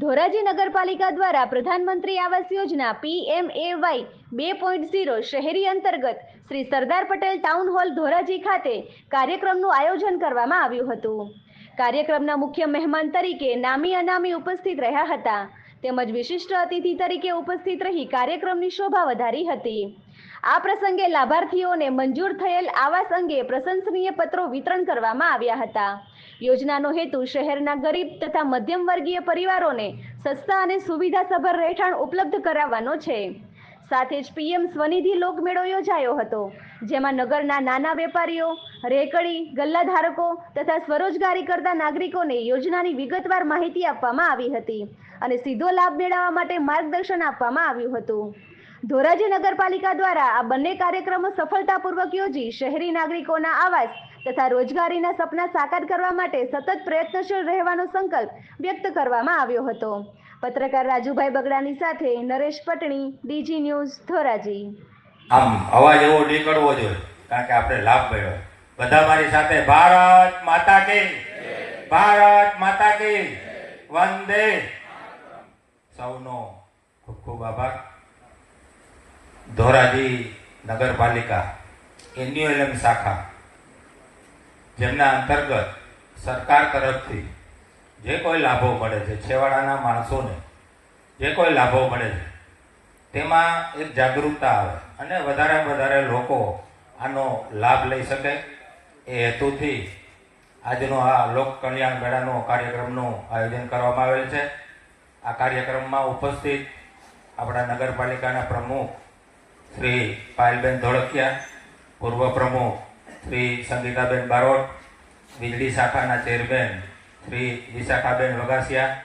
ધોરાજી નગરપાલિકા દ્વારા પ્રધાનમંત્રી આવાસ યોજના પીએમએવાય બે પોઈન્ટ ઝીરો શહેરી અંતર્ગત શ્રી સરદાર પટેલ ટાઉન હોલ ધોરાજી ખાતે કાર્યક્રમનું આયોજન કરવામાં આવ્યું હતું. કાર્યક્રમના મુખ્ય મહેમાન તરીકે નામી અનામી ઉપસ્થિત રહ્યા હતા. તેમજ વિશિષ્ટ અતિથિ તરીકે ઉપસ્થિત રહી કાર્યક્રમની શોભા વધારી હતી. આ પ્રસંગે લાભાર્થીઓને મંજૂર થયેલ આવાસ અંગે પ્રશંસનીય પત્રો વિતરણ કરવામાં આવ્યા હતા. યોજનાનો હેતુ શહેરના ગરીબ તથા મધ્યમ વર્ગીય પરિવારોને સસ્તા અને સુવિધાસભર રહેઠાણ ઉપલબ્ધ કરાવવાનો છે. સાથે જ પીએમ સ્વનિધિ લોકમેળો યોજાયો હતો, જેમાં નગરના નાના વેપારીઓ, રેકડી ગલ્લા ધારકો તથા સ્વરોજગારી કરતા નાગરિકોને યોજનાની વિગતવાર માહિતી આપવામાં આવી હતી અને સીધો લાભ મેળવવા માટે માર્ગદર્શન આપવામાં આવ્યું હતું. ધોરાજી નગરપાલિકા દ્વારા આ બંને કાર્યક્રમો સફળતાપૂર્વક યોજી શહેરી નાગરિકોના આવાસ તથા રોજગારીના સપના સાકાર કરવા માટે સતત પ્રયત્નશીલ રહેવાનો સંકલ્પ વ્યક્ત કરવામાં આવ્યો હતો. પત્રકાર રાજુભાઈ બગડાની સાથે નરેશ પટણી, ડીજી ન્યૂઝ, ધોરાજી. આમ અવાજ એવો નીકળવો જોઈએ, કારણ કે આપણે લાભ મળ્યો બધા મારી સાથે, ભારત માતા કે ભારત માતા કે વંદે સૌનો ખૂબ ખૂબ આભાર. ધોરાજી નગરપાલિકા એન્યુએલએમ શાખા. જેમના અંતર્ગત સરકાર તરફથી જે કોઈ લાભો મળે છે, છેવાડાના માણસોને જે કોઈ લાભો મળે છે, તેમાં એક જાગૃતતા આવે અને વધારે વધારે લોકો આનો લાભ લઈ શકે. એ હેતુથી આજનો આ લોક કલ્યાણ મેળાનો કાર્યક્રમનું આયોજન કરવામાં આવેલ છે. આ કાર્યક્રમમાં ઉપસ્થિત આપણા નગરપાલિકાના પ્રમુખ શ્રી પાયલબેન ધોળકિયા, પૂર્વ પ્રમુખ શ્રી સંગીતાબેન બારોટ વીજળી શાખાના ચેરમેન શ્રી વિશાખાબેન વગાસિયા